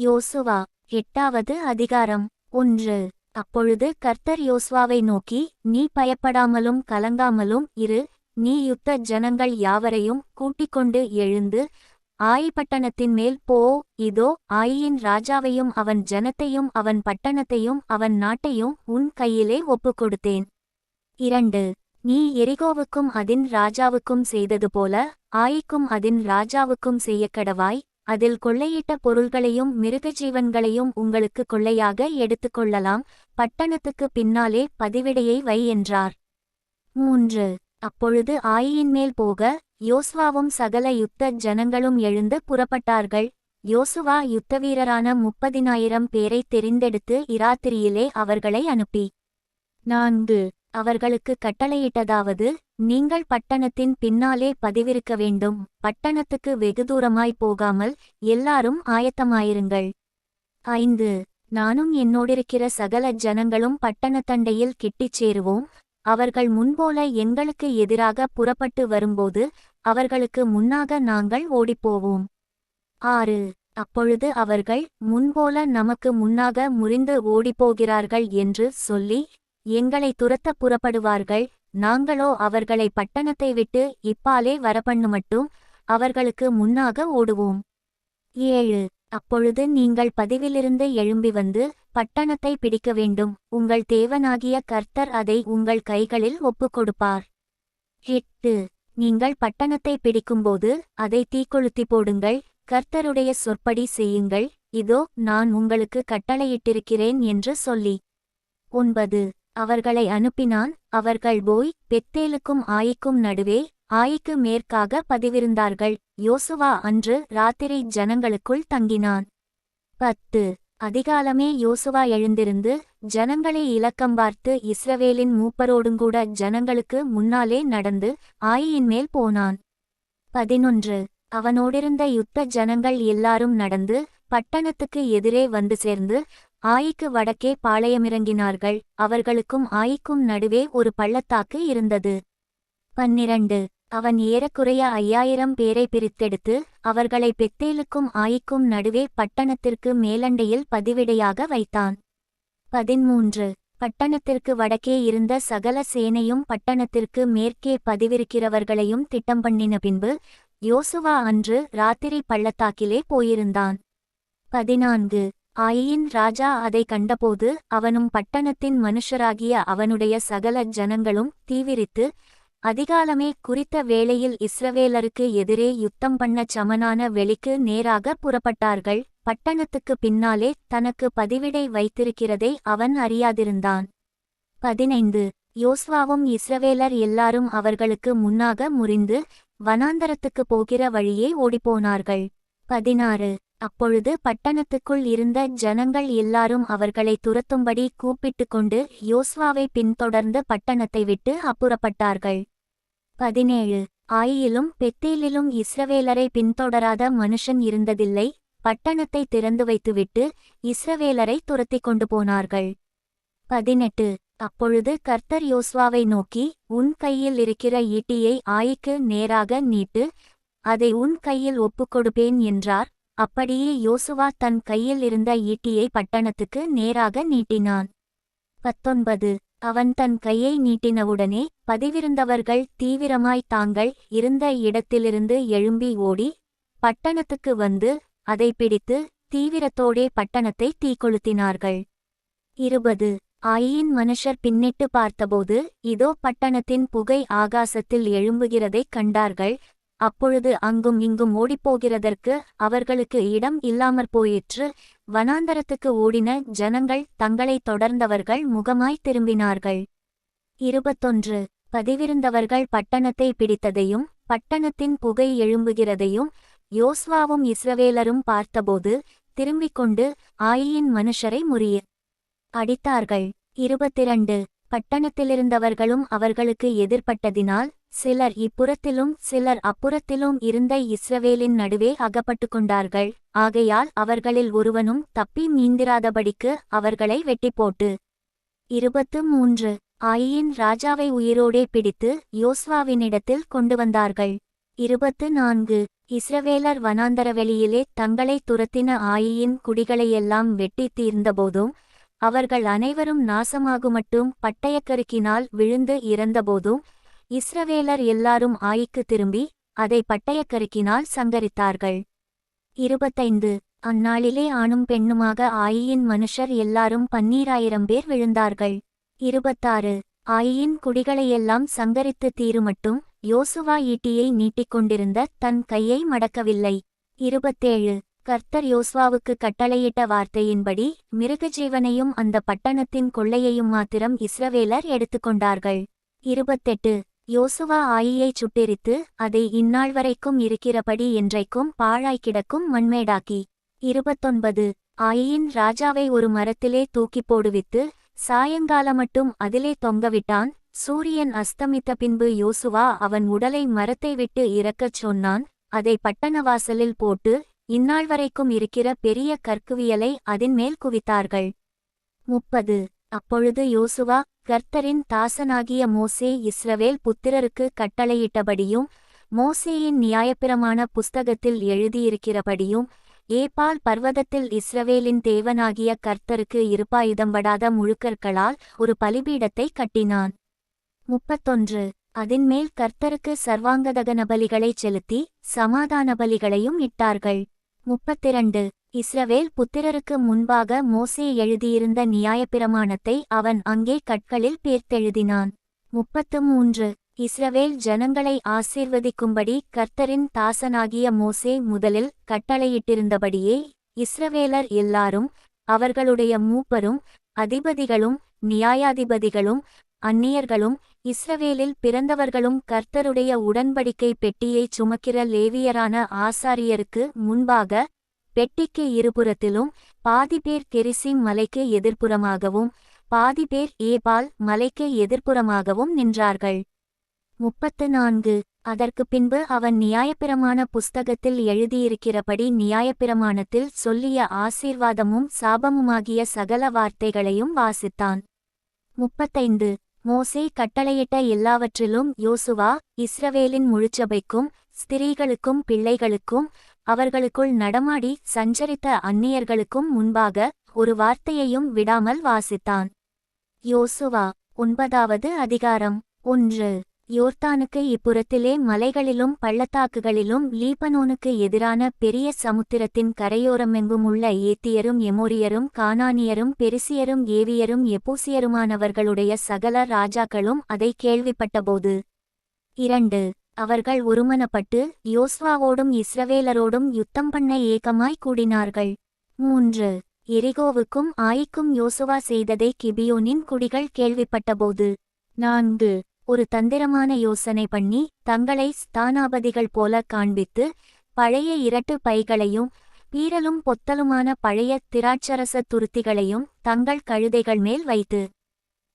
யோசுவா எட்டாவது அதிகாரம் ஒன்று. அப்பொழுது கர்த்தர் யோசுவாவை நோக்கி நீ பயப்படாமலும் கலங்காமலும் இரு. நீ யுத்த ஜனங்கள் யாவரையும் கூட்டிக் கொண்டு எழுந்து ஆயி பட்டணத்தின் மேல் போ. இதோ ஆயியின் ராஜாவையும் அவன் ஜனத்தையும் அவன் பட்டணத்தையும் அவன் நாட்டையும் உன் கையிலே ஒப்புக் கொடுத்தேன் இரண்டு. நீ எரிகோவுக்கும் அதின் ராஜாவுக்கும் செய்தது போல ஆயிக்கும் அதின் ராஜாவுக்கும் செய்யக்கடவாய். அதில் கொள்ளையிட்ட பொருள்களையும் மிருகஜீவன்களையும் உங்களுக்கு கொள்ளையாக எடுத்துக்கொள்ளலாம் பட்டணத்துக்கு பின்னாலே பதிவிடையை வை என்றார். மூன்று. அப்பொழுது ஆயியின் மேல் போக யோசுவாவும் சகல யுத்த ஜனங்களும் எழுந்து புறப்பட்டார்கள். யோசுவா யுத்த வீரரான முப்பதினாயிரம் பேரை தெரிந்தெடுத்து இராத்திரியிலே அவர்களை அனுப்பி. நான்கு. அவர்களுக்கு கட்டளையிட்டதாவது நீங்கள் பட்டணத்தின் பின்னாலே பதிவிருக்க வேண்டும். பட்டணத்துக்கு வெகு தூரமாய் போகாமல் எல்லாரும் ஆயத்தமாயிருங்கள். ஐந்து. நானும் என்னோடிருக்கிற சகல ஜனங்களும் பட்டணத்தண்டையில் கிட்டிச் சேருவோம். அவர்கள் முன்போல எங்களுக்கு எதிராக புறப்பட்டு வரும்போது அவர்களுக்கு முன்னாக நாங்கள் ஓடிப்போவோம். ஆறு. அப்பொழுது அவர்கள் முன்போல நமக்கு முன்னாக முறிந்து ஓடிப்போகிறார்கள் என்று சொல்லி எங்களை துரத்த புறப்படுவார்கள். நாங்களோ அவர்களை பட்டணத்தை விட்டு இப்பாலே வரப்பண்ணுமட்டும் அவர்களுக்கு முன்னாக ஓடுவோம். ஏழு. அப்பொழுது நீங்கள் பதிவிலிருந்து எழும்பி வந்து பட்டணத்தை பிடிக்க வேண்டும். உங்கள் தேவனாகிய கர்த்தர் அதை உங்கள் கைகளில் ஒப்புக்கொடுப்பார். எட்டு. நீங்கள் பட்டணத்தை பிடிக்கும்போது அதை தீக்கொளுத்தி போடுங்கள். கர்த்தருடைய சொற்படி செய்யுங்கள். இதோ நான் உங்களுக்கு கட்டளையிட்டிருக்கிறேன் என்று சொல்லி. ஒன்பது. அவர்களை அனுப்பினான். அவர்கள் போய் பெத்தேலுக்கும் ஆயிக்கும் நடுவே ஆயிக்கு மேற்காக பதிவிருந்தார்கள். யோசுவா அன்று ராத்திரி ஜனங்களுக்குள் தங்கினான். பத்து. அதிகாலமே யோசுவா எழுந்திருந்து ஜனங்களை இலக்கம் பார்த்து இஸ்ரவேலின் மூப்பரோடுங்கூட ஜனங்களுக்கு முன்னாலே நடந்து ஆயியின் மேல் போனான். பதினொன்று. அவனோடிருந்த யுத்த ஜனங்கள் எல்லாரும் நடந்து பட்டணத்துக்கு எதிரே வந்து சேர்ந்து ஆயிக்கு வடக்கே பாளையமிறங்கினார்கள். அவர்களுக்கும் ஆயிக்கும் நடுவே ஒரு பள்ளத்தாக்கு இருந்தது. பன்னிரண்டு. அவன் ஏறக்குறைய ஐயாயிரம் பேரை பிரித்தெடுத்து அவர்களை பெத்தேலுக்கும் ஆயிக்கும் நடுவே பட்டணத்திற்கு மேலண்டையில் பதிவிடையாக வைத்தான். பதிமூன்று. பட்டணத்திற்கு வடக்கே இருந்த சகல சேனையும் பட்டணத்திற்கு மேற்கே பதிவிருக்கிறவர்களையும் திட்டம் பண்ணின பின்பு யோசுவா அன்று ராத்திரி பள்ளத்தாக்கிலே போயிருந்தான். பதினான்கு. ஆயின் ராஜா அதை கண்டபோது அவனும் பட்டணத்தின் மனுஷராகிய அவனுடைய சகல ஜனங்களும் தீவிரித்து அதிகாலமே குறித்த வேளையில் இஸ்ரவேலருக்கு எதிரே யுத்தம் பண்ணச் சமனான வெளிக்கு நேராக புறப்பட்டார்கள். பட்டணத்துக்கு பின்னாலே தனக்கு பதிவிடை வைத்திருக்கிறதை அவன் அறியாதிருந்தான். பதினைந்து. யோஸ்வாவும் இஸ்ரவேலர் எல்லாரும் அவர்களுக்கு முன்னாக முறிந்து வனாந்தரத்துக்கு போகிற வழியே ஓடிப்போனார்கள். பதினாறு. அப்பொழுது பட்டணத்துக்குள் இருந்த ஜனங்கள் எல்லாரும் அவர்களை துரத்தும்படி கூப்பிட்டுக் கொண்டு யோஸ்வாவை பின்தொடர்ந்து பட்டணத்தை விட்டு அப்புறப்பட்டார்கள். பதினேழு. ஆயிலும் பெத்தேலிலும் இஸ்ரவேலரை பின்தொடராத மனுஷன் இருந்ததில்லை. பட்டணத்தை திறந்து வைத்துவிட்டு இஸ்ரவேலரை துரத்திக் கொண்டு போனார்கள். பதினெட்டு. அப்பொழுது கர்த்தர் யோஸ்வாவை நோக்கி உன் கையில் இருக்கிற ஈட்டியை ஆயிக்கு நேராக நீட்டு அதை உன் கையில் ஒப்புக்கொடுப்பேன் என்றார். அப்படியே யோசுவா தன் கையில் இருந்த ஈட்டியை பட்டணத்துக்கு நேராக நீட்டினான். பத்தொன்பது. அவன் தன் கையை நீட்டினவுடனே பதிவிருந்தவர்கள் தீவிரமாய் தாங்கள் இருந்த இடத்திலிருந்து எழும்பி ஓடி பட்டணத்துக்கு வந்து அதை பிடித்து தீவிரத்தோடே பட்டணத்தை தீக்கொளுத்தினார்கள். இருபது. ஆயின் மனுஷர் பின்னிட்டு பார்த்தபோது இதோ பட்டணத்தின் புகை ஆகாசத்தில் எழும்புகிறதைக் கண்டார்கள். அப்பொழுது அங்கும் இங்கும் ஓடிப்போகிறதற்கு அவர்களுக்கு இடம் இல்லாமற் போயிற்று. வனாந்தரத்துக்கு ஓடின ஜனங்கள் தங்களை தொடர்ந்தவர்கள் முகமாய் திரும்பினார்கள். இருபத்தொன்று. பதிவிருந்தவர்கள் பட்டணத்தை பிடித்ததையும் பட்டணத்தின் புகை எழும்புகிறதையும் யோஸ்வாவும் இஸ்ரவேலரும் பார்த்தபோது திரும்பிக் கொண்டு ஆயியின் மனுஷரை முறிய அடித்தார்கள். இருபத்திரண்டு. பட்டணத்திலிருந்தவர்களும் அவர்களுக்கு எதிர்ப்பட்டதினால் சிலர் இப்புறத்திலும் சிலர் அப்புறத்திலும் இருந்த இஸ்ரவேலின் நடுவே அகப்பட்டு கொண்டார்கள். ஆகையால் அவர்களில் ஒருவனும் தப்பி மீந்திராதபடிக்கு அவர்களை வெட்டிப்போட்டு. இருபத்து மூன்று ஆயின் ராஜாவை உயிரோடே பிடித்து யோஸ்வாவினிடத்தில் கொண்டு வந்தார்கள். இருபத்து நான்கு இஸ்ரவேலர் வனாந்தரவெளியிலே தங்களை துரத்தின ஆயியின் குடிகளையெல்லாம் வெட்டித் தீர்ந்தபோதும் அவர்கள் அனைவரும் நாசமாகுமட்டும் பட்டயக்கருக்கினால் விழுந்து இறந்தபோதும் இஸ்ரவேலர் எல்லாரும் ஆயிக்கு திரும்பி அதை பட்டயக்கருக்கினால் சங்கரித்தார்கள். இருபத்தைந்து. அந்நாளிலே ஆணும் பெண்ணுமாக ஆயியின் மனுஷர் எல்லாரும் பன்னீராயிரம் பேர் விழுந்தார்கள். இருபத்தாறு. ஆயியின் குடிகளையெல்லாம் சங்கரித்து தீருமட்டும் யோசுவா ஈட்டியை நீட்டிக்கொண்டிருந்த தன் கையை மடக்கவில்லை. இருபத்தேழு. கர்த்தர் யோசுவாவுக்கு கட்டளையிட்ட வார்த்தையின்படி மிருகஜீவனையும் அந்த பட்டணத்தின் கொள்ளையையும் மாத்திரம் இஸ்ரவேலர் எடுத்துக்கொண்டார்கள். இருபத்தெட்டு. யோசுவா ஆயியைச் சுட்டெரித்து அதை இந்நாள் வரைக்கும் இருக்கிறபடி என்றைக்கும் பாழாய் கிடக்கும் மண்மேடாக்கி. இருபத்தொன்பது. ஆயியின் ராஜாவை ஒரு மரத்திலே தூக்கிப் போடுவித்து சாயங்காலமட்டும் அதிலே தொங்கவிட்டான். சூரியன் அஸ்தமித்த பின்பு யோசுவா அவன் உடலை மரத்தை விட்டு இறக்கச் சொன்னான். அதை பட்டணவாசலில் போட்டு இந்நாள் வரைக்கும் இருக்கிற பெரிய கற்குவியலை அதின்மேல் குவித்தார்கள். முப்பது. அப்பொழுது யோசுவா கர்த்தரின் தாசனாகிய மோசே இஸ்ரவேல் புத்திரருக்கு கட்டளையிட்டபடியும் மோசேயின் நியாயப்பிரமான புஸ்தகத்தில் எழுதியிருக்கிறபடியும் ஏபால் பர்வதத்தில் இஸ்ரவேலின் தேவனாகிய கர்த்தருக்கு இருப்பாயுதம்படாத முழுக்கற்களால் ஒரு பலிபீடத்தை கட்டினான். முப்பத்தொன்று. அதின்மேல் கர்த்தருக்கு சர்வாங்கதகன பலிகளைச் செலுத்தி சமாதான பலிகளையும் இட்டார்கள். முப்பத்திரண்டு. இஸ்ரவேல் புத்திரருக்கு முன்பாக மோசே எழுதியிருந்த நியாயப்பிரமாணத்தை அவன் அங்கே கற்களில் பேர்த்தெழுதினான் முப்பத்து மூன்று. இஸ்ரவேல் ஜனங்களை ஆசீர்வதிக்கும்படி கர்த்தரின் தாசனாகிய மோசே முதலில் கட்டளையிட்டிருந்தபடியே இஸ்ரவேலர் எல்லாரும் அவர்களுடைய மூப்பரும் அதிபதிகளும் நியாயாதிபதிகளும் அந்நியர்களும் இஸ்ரவேலில் பிறந்தவர்களும் கர்த்தருடைய உடன்படிக்கை பெட்டியைச் சுமக்கிற லேவியரான ஆசாரியருக்கு முன்பாக பெட்டிக்கு இருபுறத்திலும் பாதி பேர் கெரிசிம் மலைக்கு எதிர்ப்புறமாகவும் பாதி பேர் ஏபால் மலைக்கு எதிர்ப்புறமாகவும் நின்றார்கள். முப்பத்து நான்கு. அதற்கு பின்பு அவன் நியாயப்பிரமாண புஸ்தகத்தில் எழுதியிருக்கிறபடி நியாயப்பிரமாணத்தில் சொல்லிய ஆசீர்வாதமும் சாபமுமாகிய சகல வார்த்தைகளையும் வாசித்தான். முப்பத்தைந்து. மோசே கட்டளையிட்ட எல்லாவற்றிலும் யோசுவா இஸ்ரவேலின் முழுச்சபைக்கும் ஸ்திரீகளுக்கும் பிள்ளைகளுக்கும் அவர்களுக்குள் நடமாடி சஞ்சரித்த அந்நியர்களுக்கும் முன்பாக ஒரு வார்த்தையையும் விடாமல் வாசித்தான். யோசுவா ஒன்பதாவது அதிகாரம் ஒன்று. யோர்தானுக்கு இப்புறத்திலே மலைகளிலும் பள்ளத்தாக்குகளிலும் லீபனோனுக்கு எதிரான பெரிய சமுத்திரத்தின் கரையோரமெங்கும் உள்ள ஏத்தியரும் எமோரியரும் கானானியரும் பெருசியரும் ஏவியரும் எப்போசியருமானவர்களுடைய சகல ராஜாக்களும் அதை கேள்விப்பட்டபோது இரண்டு. அவர்கள் ஒருமனப்பட்டு யோஸ்வாவோடும் இஸ்ரவேலரோடும் யுத்தம் பண்ண ஏகமாய் கூடினார்கள். மூன்று. எரிகோவுக்கும் ஆயிக்கும் யோசுவா செய்ததை கிபியோனின் குடிகள் கேள்விப்பட்டபோது நான்கு. ஒரு தந்திரமான யோசனை பண்ணி தங்களை ஸ்தானாபதிகள் போல காண்பித்து பழைய இரட்டு பைகளையும் பீரலும் பொத்தலுமான பழைய திராட்சரச துருத்திகளையும் தங்கள் கழுதைகள் மேல் வைத்து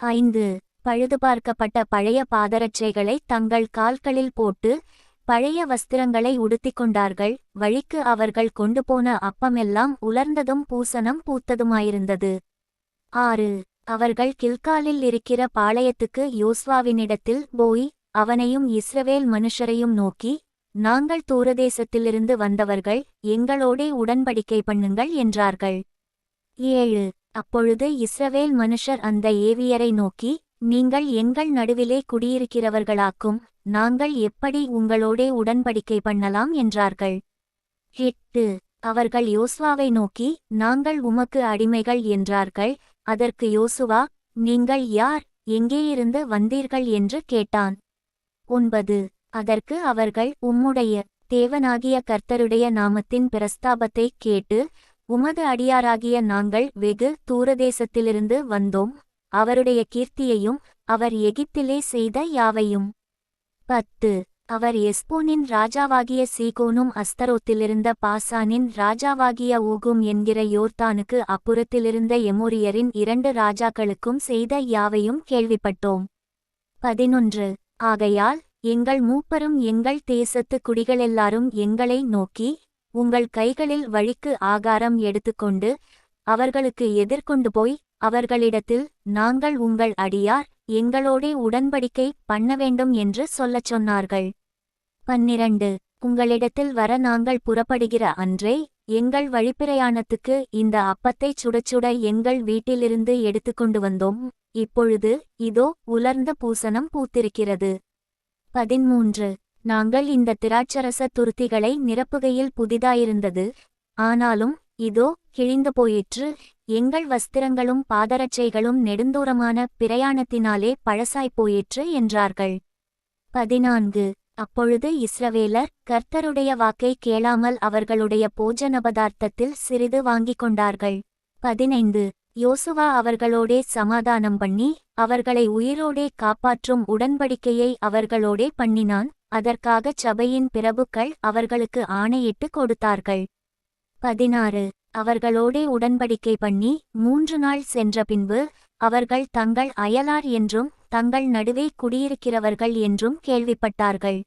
ஐந்து. பழுதுபார்க்கப்பட்ட பழைய பாதரட்சைகளை தங்கள் கால்களில் போட்டு பழைய வஸ்திரங்களை உடுத்திக் கொண்டார்கள் வழிக்கு அவர்கள் கொண்டு போன அப்பமெல்லாம் உலர்ந்ததும் பூசணம் பூத்ததுமாயிருந்தது. ஆறு. அவர்கள் கில்காலில் இருக்கிற பாளையத்துக்கு யோஸ்வாவினிடத்தில் போய் அவனையும் இஸ்ரவேல் மனுஷரையும் நோக்கி நாங்கள் தூரதேசத்திலிருந்து வந்தவர்கள் எங்களோடே உடன்படிக்கை பண்ணுங்கள் என்றார்கள். ஏழு. அப்பொழுது இஸ்ரவேல் மனுஷர் அந்த ஏவியரை நோக்கி நீங்கள் எங்கள் நடுவிலே குடியிருக்கிறவர்களாக்கும் நாங்கள் எப்படி உங்களோடே உடன்படிக்கை பண்ணலாம் என்றார்கள். எட்டு அவர்கள் யோசுவாவை நோக்கி நாங்கள் உமக்கு அடிமைகள் என்றார்கள். அதற்கு யோசுவா நீங்கள் யார் எங்கேயிருந்து வந்தீர்கள் என்று கேட்டான். ஒன்பது அதற்கு அவர்கள் உம்முடைய தேவனாகிய கர்த்தருடைய நாமத்தின் பிரஸ்தாபத்தை கேட்டு உமது அடியாராகிய நாங்கள் வெகு தூரதேசத்திலிருந்து வந்தோம். அவருடைய கீர்த்தியையும் அவர் எகிப்திலே செய்த யாவையும். பத்து. அவர் எஸ்போனின் ராஜாவாகிய சீகோனும் அஸ்தரோத்திலிருந்த பாசானின் ராஜாவாகிய ஊகும் என்கிற யோர்தானுக்கு அப்புறத்திலிருந்த எமோரியரின் இரண்டு ராஜாக்களுக்கும் செய்த யாவையும் கேள்விப்பட்டோம். பதினொன்று. ஆகையால் எங்கள் மூப்பரும் எங்கள் தேசத்து குடிகளெல்லாரும் எங்களை நோக்கி உங்கள் கைகளில் வழிக்கு ஆகாரம் எடுத்துக்கொண்டு அவர்களுக்கு எதிர்கொண்டு போய் அவர்களிடத்தில் நாங்கள் உங்கள் அடியார் எங்களோடே உடன்படிக்கை பண்ண வேண்டும் என்று சொல்லச் சொன்னார்கள். பன்னிரண்டு உங்களிடத்தில் வர நாங்கள் புறப்படுகிற அன்றே எங்கள் வழிப்பிரயாணத்துக்கு இந்த அப்பத்தைச் சுடச்சுட எங்கள் வீட்டிலிருந்து எடுத்துக்கொண்டு வந்தோம். இப்பொழுது இதோ உலர்ந்த பூசணம் பூத்திருக்கிறது. பதிமூன்று நாங்கள் இந்த திராட்சரச துருத்திகளை நிரப்புகையில் புதிதாயிருந்தது. ஆனாலும் இதோ கிழிந்து போயிற்று. எங்கள் வஸ்திரங்களும் பாதரட்சைகளும் நெடுந்தூரமான பிரயாணத்தினாலே பழசாய்ப் போயிற்று என்றார்கள். பதினான்கு. அப்பொழுது இஸ்ரவேலர் கர்த்தருடைய வாக்கை கேளாமல் அவர்களுடைய போஜன பதார்த்தத்தில் சிறிது வாங்கிக் கொண்டார்கள். பதினைந்து. யோசுவா அவர்களோடே சமாதானம் பண்ணி அவர்களை உயிரோடே காப்பாற்றும் உடன்படிக்கையை அவர்களோடே பண்ணினான். அதற்காகச் சபையின் பிரபுக்கள் அவர்களுக்கு ஆணையிட்டு கொடுத்தார்கள். பதினாறு. அவர்களோடே உடன்படிக்கை பண்ணி மூன்று நாள் சென்ற பின்பு அவர்கள் தங்கள் அயலார் என்றும் தங்கள் நடுவே குடியிருக்கிறவர்கள் என்றும் கேள்விப்பட்டார்கள்.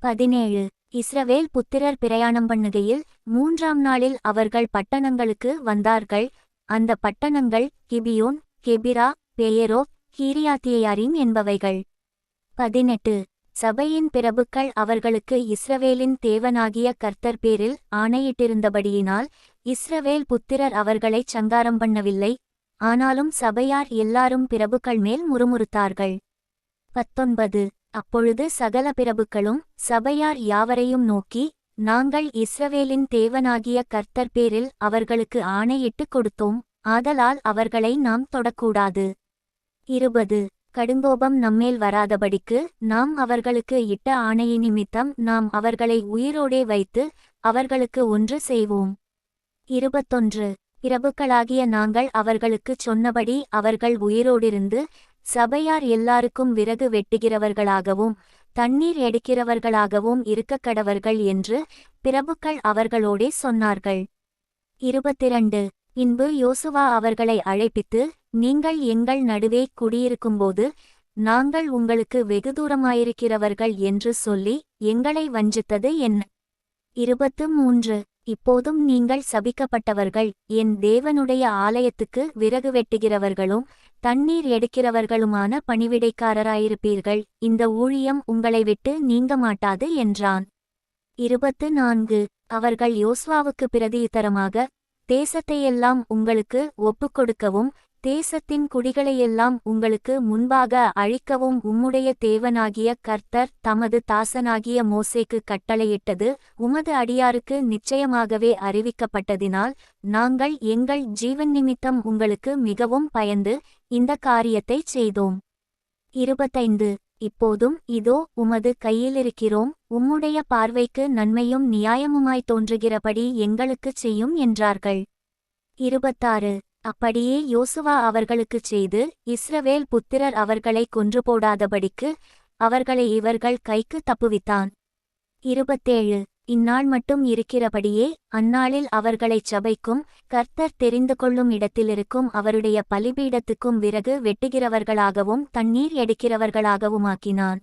பதினேழு. இஸ்ரவேல் புத்திரர் பிரயாணம் பண்ணுகையில் மூன்றாம் நாளில் அவர்கள் பட்டணங்களுக்கு வந்தார்கள். அந்த பட்டணங்கள் கிபியோன் கெபிரா பெயரோ கீரியாத்தியாரிம் என்பவைகள். பதினெட்டு. சபையின் பிரபுக்கள் அவர்களுக்கு இஸ்ரவேலின் தேவனாகிய கர்த்தர் பேரில் ஆணையிட்டிருந்தபடியினால் இஸ்ரவேல் புத்திரர் அவர்களைச் சங்காரம் பண்ணவில்லை. ஆனாலும் சபையார் எல்லாரும் பிரபுக்கள் மேல் முறுமுறுத்தார்கள். பத்தொன்பது. அப்பொழுது சகல பிரபுக்களும் சபையார் யாவரையும் நோக்கி நாங்கள் இஸ்ரவேலின் தேவனாகிய கர்த்தர் பேரில் அவர்களுக்கு ஆணையிட்டுக் கொடுத்தோம். ஆதலால் அவர்களை நாம் தொடக்கூடாது. இருபது. கடுங்கோபம் நம்மேல் வராதபடிக்கு நாம் அவர்களுக்கு இட்ட ஆணையை நிமித்தம் நாம் அவர்களை உயிரோடே வைத்து அவர்களுக்கு ஒன்று செய்வோம். இருபத்தொன்று. பிரபுக்களாகிய நாங்கள் அவர்களுக்குச் சொன்னபடி அவர்கள் உயிரோடிருந்து சபையார் எல்லாருக்கும் விறகு வெட்டுகிறவர்களாகவும் தண்ணீர் எடுக்கிறவர்களாகவும் இருக்கக்கடவர்கள் என்று பிரபுக்கள் அவர்களோடே சொன்னார்கள். இருபத்திரண்டு. இன்பு யோசுவா அவர்களை அழைப்பித்து நீங்கள் எங்கள் நடுவே குடியிருக்கும்போது நாங்கள் உங்களுக்கு வெகு தூரமாயிருக்கிறவர்கள் என்று சொல்லி எங்களை வஞ்சித்தது என்ன இருபத்து மூன்று இப்போதும் நீங்கள் சபிக்கப்பட்டவர்கள் என் தேவனுடைய ஆலயத்துக்கு விறகு வெட்டுகிறவர்களும் தண்ணீர் எடுக்கிறவர்களுமான பணிவிடைக்காரராயிருப்பீர்கள் இந்த ஊழியம் உங்களை விட்டு நீங்க மாட்டாது என்றான். இருபத்து நான்கு அவர்கள் யோஸ்வாவுக்கு பிரதியுத்தரமாக தேசத்தையெல்லாம் உங்களுக்கு ஒப்புக்கொடுக்கவும் தேசத்தின் குடிகளையெல்லாம் உங்களுக்கு முன்பாக அழிக்கவும் உம்முடைய தேவனாகிய கர்த்தர் தமது தாசனாகிய மோசேக்கு கட்டளையிட்டது உமது அடியாருக்கு நிச்சயமாகவே அறிவிக்கப்பட்டதினால் நாங்கள் எங்கள் ஜீவன் நிமித்தம் உங்களுக்கு மிகவும் பயந்து இந்த காரியத்தைச் செய்தோம். இருபத்தைந்து. இப்போதும் இதோ உமது கையிலிருக்கிறோம் உம்முடைய பார்வைக்கு நன்மையும் நியாயமுமாய் தோன்றுகிறபடி எங்களுக்குச் செய்யும் என்றார்கள். இருபத்தாறு. அப்படியே யோசுவா அவர்களுக்குச் செய்து இஸ்ரவேல் புத்திரர் அவர்களை கொன்று போடாதபடிக்கு அவர்களை இவர்கள் கைக்கு தப்புவித்தான். இருபத்தேழு. இந்நாள் மட்டும் இருக்கிறபடியே அந்நாளில் அவர்களைச் சபைக்கும் கர்த்தர் தெரிந்து கொள்ளும் இடத்திலிருக்கும் அவருடைய பலிபீடத்துக்கும் விறகு வெட்டுகிறவர்களாகவும் தண்ணீர் எடுக்கிறவர்களாகவுமாக்கினான்.